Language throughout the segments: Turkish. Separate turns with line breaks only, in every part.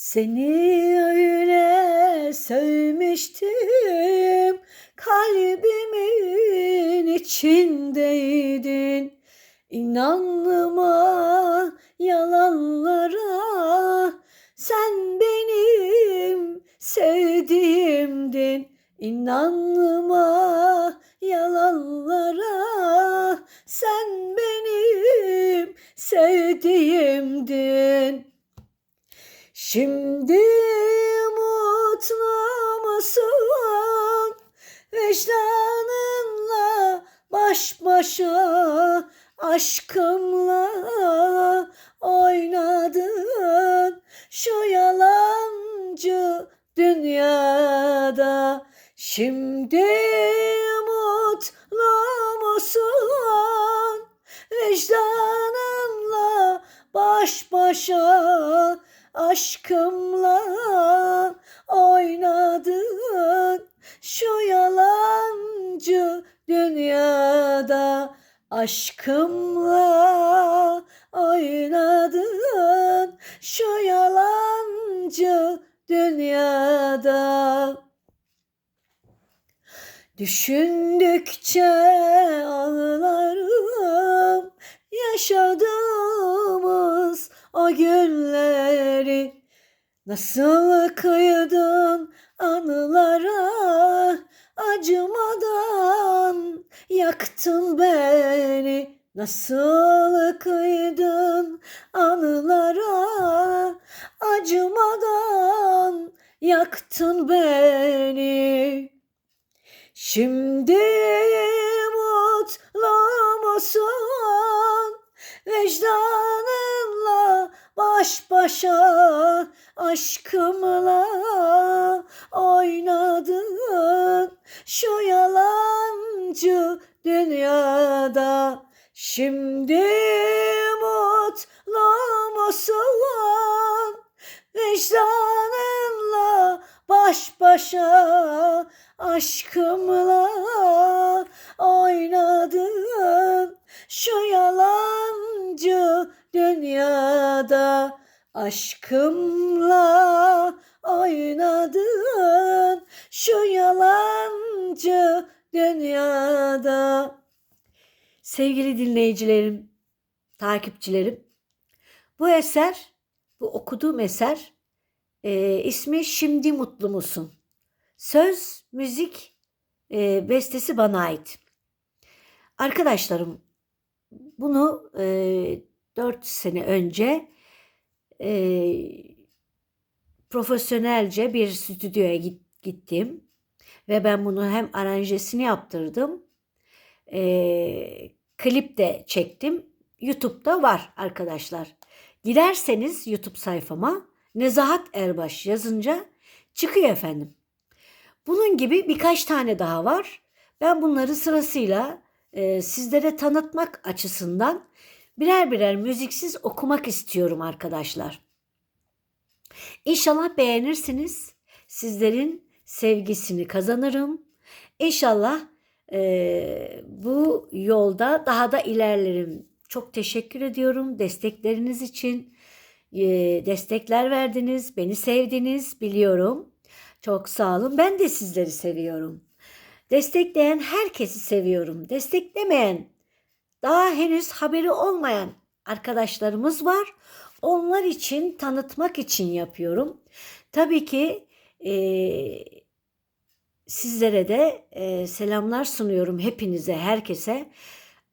Seni öyle sevmiştim, kalbimin içindeydin. İnanma yalanlara, sen benim sevdiğimdin. İnanma yalanlara, sen benim sevdiğimdin. Şimdi mutlu musun? Vicdanınla baş başa aşkımla oynadın şu yalancı dünyada. Şimdi mutlu musun? Vicdanınla baş başa aşkımla oynadın şu yalancı dünyada. Aşkımla oynadın şu yalancı dünyada. Düşündükçe ağlarım yaşadığımız o günleri. Nasıl kıydın anılara? Acımadan yaktın beni. Nasıl kıydın anılara? Acımadan yaktın beni. Şimdi mutlu musun? Vicdanınla baş başa aşkımla oynadın şu yalancı dünyada. Şimdi mutlu musun? Vicdanınla baş başa aşkımla oynadın şu yalancı dünyada aşkımla oynadın şu yalancı dünyada sevgili dinleyicilerim takipçilerim bu eser bu okuduğum eser e, ismi Şimdi Mutlu Musun? Söz, müzik, e, bestesi bana ait. Arkadaşlarım bunu e, 4 sene önce e, profesyonelce bir stüdyoya git, gittim. Ve ben bunu hem aranjesini yaptırdım. E, klip de çektim. YouTube'da var arkadaşlar. Giderseniz YouTube sayfama Nezahat Erbaş yazınca çıkıyor efendim. Bunun gibi birkaç tane daha var. Ben bunları sırasıyla e, sizlere tanıtmak açısından birer birer müziksiz okumak istiyorum arkadaşlar. İnşallah beğenirsiniz. Sizlerin sevgisini kazanırım. İnşallah e, bu yolda daha da ilerlerim. Çok teşekkür ediyorum destekleriniz için. E, destekler verdiniz, beni sevdiniz biliyorum. Çok sağ olun. Ben de sizleri seviyorum. Destekleyen herkesi seviyorum. Desteklemeyen, daha henüz haberi olmayan arkadaşlarımız var. Onlar için tanıtmak için yapıyorum. Tabii ki e, sizlere de e, selamlar sunuyorum hepinize, herkese.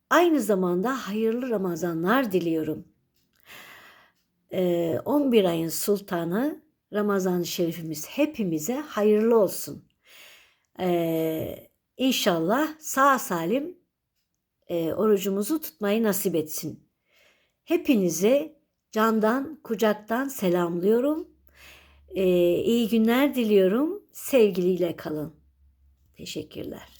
Aynı zamanda hayırlı Ramazanlar diliyorum. E, 11 ayın sultanı Ramazan-ı Şerifimiz hepimize hayırlı olsun. Ee, inşallah sağ salim e, orucumuzu tutmayı nasip etsin. Hepinizi candan, kucaktan selamlıyorum. Ee, iyi günler diliyorum. Sevgiliyle kalın. Teşekkürler.